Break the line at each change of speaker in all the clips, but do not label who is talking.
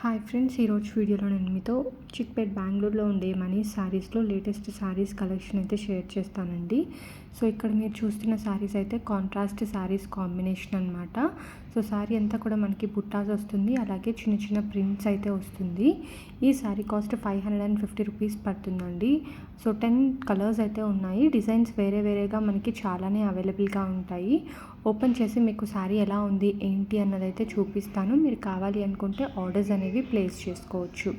Hi friends ఈరోజు వీడియోలో నేను మీతో చిక్పేట్ బెంగళూరులో ఉండే మనీ శారీస్లో లేటెస్ట్ శారీస్ కలెక్షన్ అయితే షేర్ చేస్తానండి. సో ఇక్కడ మీరు చూస్తున్న శారీస్ అయితే కాంట్రాస్ట్ శారీస్ కాంబినేషన్ అనమాట సో శారీ అంతా కూడా మనకి బుట్టాస్ వస్తుంది అలాగే చిన్న చిన్న ప్రింట్స్ అయితే వస్తుంది. ఈ sari cost five hundred and fifty rupees పడుతుందండి. సో టెన్ కలర్స్ అయితే ఉన్నాయి. డిజైన్స్ వేరే వేరేగా మనకి చాలానే అవైలబుల్గా ఉంటాయి. ఓపెన్ చేసి మీకు శారీ ఎలా ఉంది ఏంటి అన్నది అయితే చూపిస్తాను. మీరు కావాలి అనుకుంటే ఆర్డర్స్ అనేవి ప్లేస్ చేసుకోవచ్చు.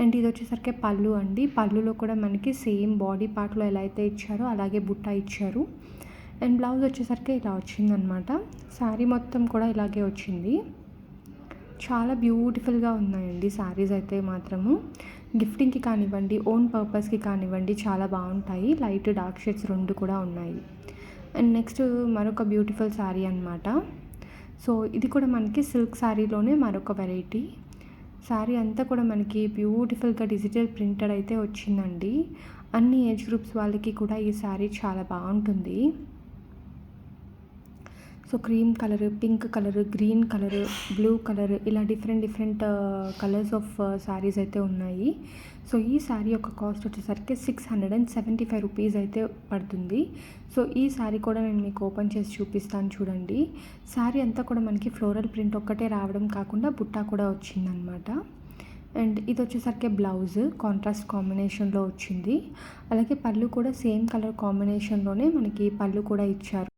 అండ్ ఇది వచ్చేసరికి పళ్ళు అండి. పళ్ళులో కూడా మనకి సేమ్ బాడీ పార్ట్లో ఎలా అయితే ఇచ్చారో అలాగే బుట్ట ఇచ్చారు. అండ్ బ్లౌజ్ వచ్చేసరికి ఇలా వచ్చిందనమాట శారీ మొత్తం కూడా ఇలాగే వచ్చింది. చాలా బ్యూటిఫుల్గా ఉన్నాయండి శారీస్ అయితే మాత్రము. గిఫ్టింగ్కి కానివ్వండి ఓన్ పర్పస్కి కానివ్వండి చాలా బాగుంటాయి. లైట్ డార్క్ షేడ్స్ రెండు కూడా ఉన్నాయి. అండ్ నెక్స్ట్ మరొక బ్యూటిఫుల్ శారీ అనమాట సో ఇది కూడా మనకి సిల్క్ శారీలోనే మరొక వెరైటీ శారీ అంతా కూడా మనకి బ్యూటిఫుల్గా డిజిటల్ ప్రింటెడ్ అయితే వచ్చిందండి. అన్ని ఏజ్ గ్రూప్స్ వాళ్ళకి కూడా ఈ శారీ చాలా బాగుంటుంది. So cream colour pink colour green colour blue colour ఇలా different different colours of saris అయితే ఉన్నాయి. సో ఈ శారీ యొక్క కాస్ట్ వచ్చేసరికి six hundred and seventy five rupees అయితే పడుతుంది. సో ఈ శారీ కూడా నేను మీకు ఓపెన్ చేసి చూపిస్తాను చూడండి. శారీ అంతా కూడా మనకి ఫ్లోరల్ ప్రింట్ ఒక్కటే రావడం కాకుండా బుట్టా కూడా వచ్చిందనమాట అండ్ ఇది వచ్చేసరికి బ్లౌజ్ కాంట్రాస్ట్ కాంబినేషన్లో వచ్చింది. అలాగే పళ్ళు కూడా సేమ్ కలర్ కాంబినేషన్లోనే మనకి పళ్ళు కూడా ఇచ్చారు.